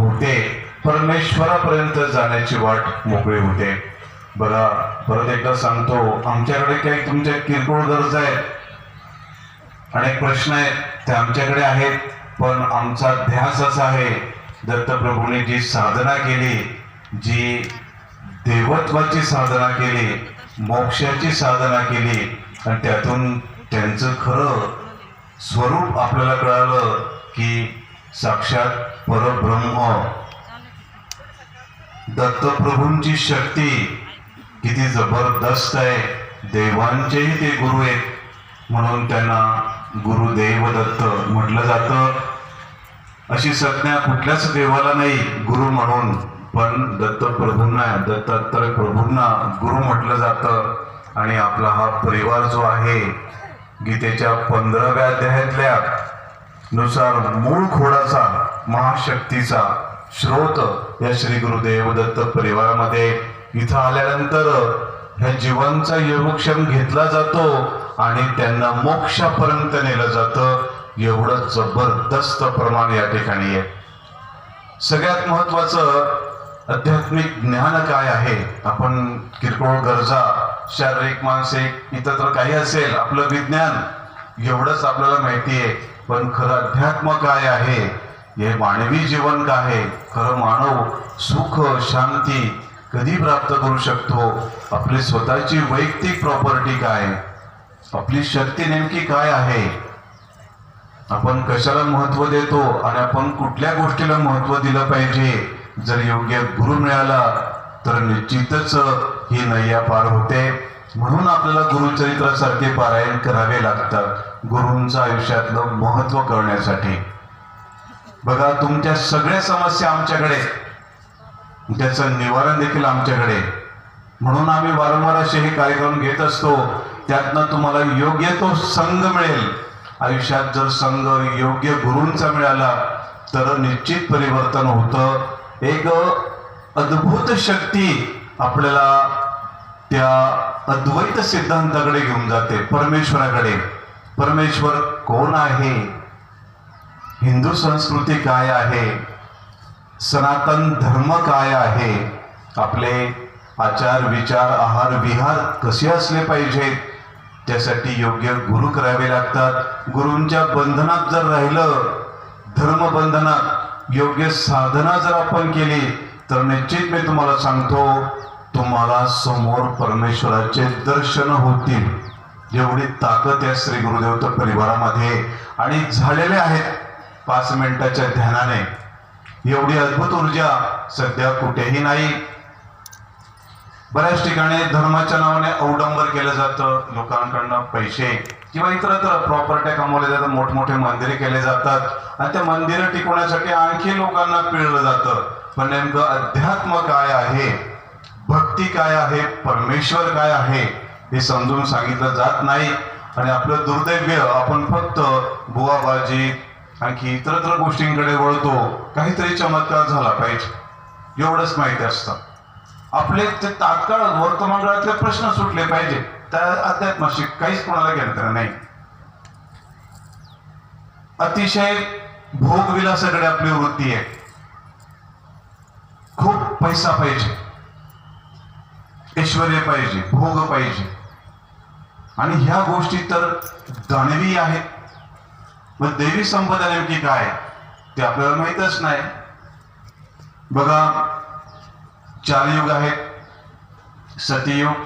होते. परमेश्वरापर्यंत जाण्याची वाट मोकळी होते. बघा परत एकदा सांगतो आमच्याकडे काही तुमच्या किरकोळ गरज आहेत. अनेक प्रश्न आहेत ते आमच्याकडे आहेत पण आमचा ध्यास असा आहे दत्तप्रभूने जी साधना केली जी देवत्वाची साधना केली मोक्षाची साधना केली आणि त्यातून त्यांचं खरं स्वरूप आपल्याला कळालं की साक्षात परब्रह्म. दत्तप्रभूंची शक्ती किती जबरदस्त आहे. देवांचेही ते गुरु आहेत. म्हणून त्यांना गुरुदेव दत्त म्हटलं जातं. अशी संज्ञा कुठल्याच देवाला नाही गुरु म्हणून. पण दत्तप्रभूंना दत्तात्रय प्रभूंना गुरु म्हटलं जातं. आणि आपला हा परिवार जो आहे गीतेच्या पंधराव्या अध्यायातल्या नुसार मूळ खोडाचा महाशक्तीचा स्रोत या श्री गुरुदेव दत्त परिवारामध्ये. इथं आल्यानंतर ह्या जीवांचा योगक्षम घेतला जातो आणि त्यांना मोक्षापर्यंत नेलं जातं. एवढं जबरदस्त प्रमाण या ठिकाणी आहे. सगळ्यात महत्वाचं आध्यात्मिक ज्ञान काय आहे? आपण किरकोळ गरजा शारीरिक मानसिक इतर काही असेल आपलं विज्ञान एवढंच आपल्याला माहिती आहे. पण खरं अध्यात्म काय आहे? हे मानवी जीवन काय? आहे खरं मानव सुख शांती कधी प्राप्त करू शकतो? आपली स्वतःची वैयक्तिक प्रॉपर्टी काय? आपली शक्ती नेमकी काय आहे? आपण कशाला महत्त्व देतो आणि आपण कुठल्या गोष्टीला महत्त्व दिलं पाहिजे? जर योग्य गुरु मिळाला तर निश्चितच ही नय्या पार होते. म्हणून आपल्याला गुरुचरित्रासारखे पारायण करावे लागतात. गुरूंचं आयुष्यातलं महत्त्व कळण्यासाठी. बघा तुमच्या सगळ्या समस्या आमच्याकडे. त्याचं निवारण देखील आमच्याकडे. म्हणून आम्ही वारंवार असे हे कार्यक्रम घेत असतो. त्यातनं तुम्हाला योग्य तो संघ मिळेल. आयुष्यात जर संघ योग्य गुरूंचा मिळाला तर निश्चित परिवर्तन होतं. एक अद्भुत शक्ती आपल्याला त्या अद्वैत सिद्धांताकडे घेऊन जाते परमेश्वराकडे. परमेश्वर कोण आहे? हिंदू संस्कृती काय आहे? सनातन धर्म काय आहे? आपले आचार विचार आहार विहार कसे असले पाहिजेत त्यासाठी योग्य गुरु करावे लागतात. गुरूंच्या बंधनात जर राहिलं धर्मबंधनात योग्य साधना जर आपण केली तर निश्चित मी तुम्हाला सांगतो तुम्हाला समोर परमेश्वराचे दर्शन होतील. जेवढी ताकद या श्री गुरुदेवता परिवारामध्ये आणि झालेले आहेत. पाच मिनिटाच्या ध्यानाने. एवढी अद्भुत ऊर्जा सध्या कुठेही नाही. बऱ्याच ठिकाणी धर्माच्या नावाने अवडंबर केलं जातं. लोकांकडनं पैसे किंवा इतरत्र प्रॉपर्ट्या कमवल्या जातात. मोठमोठे मंदिरे केले जातात. आणि त्या मंदिरं टिकवण्यासाठी आणखी लोकांना पिळलं जातं. पण नेमकं अध्यात्म काय आहे? भक्ती काय आहे? परमेश्वर काय आहे? हे समजून सांगितलं जात नाही. आणि आपलं दुर्दैव्य आपण फक्त बुवाबाजी आणखी इतरत्र गोष्टींकडे वळतो काहीतरी चमत्कार झाला पाहिजे. एवढंच माहिती असतं. आपले ते तात्काळ वर्तमानकाळातले प्रश्न सुटले पाहिजे. त्या अध्यात्माशी काहीच कोणाला घेणार नाही. अतिशय भोगविलासाकडे आपली वृत्ती आहे. खूप पैसा पाहिजे. ऐश्वर पाहिजे भोग पाहिजे. आणि ह्या गोष्टी तर दानवी आहेत. मग देवी संपदा नेमकी काय? ते आपल्याला माहीतच नाही. बघा चार युग आहेत सतयुग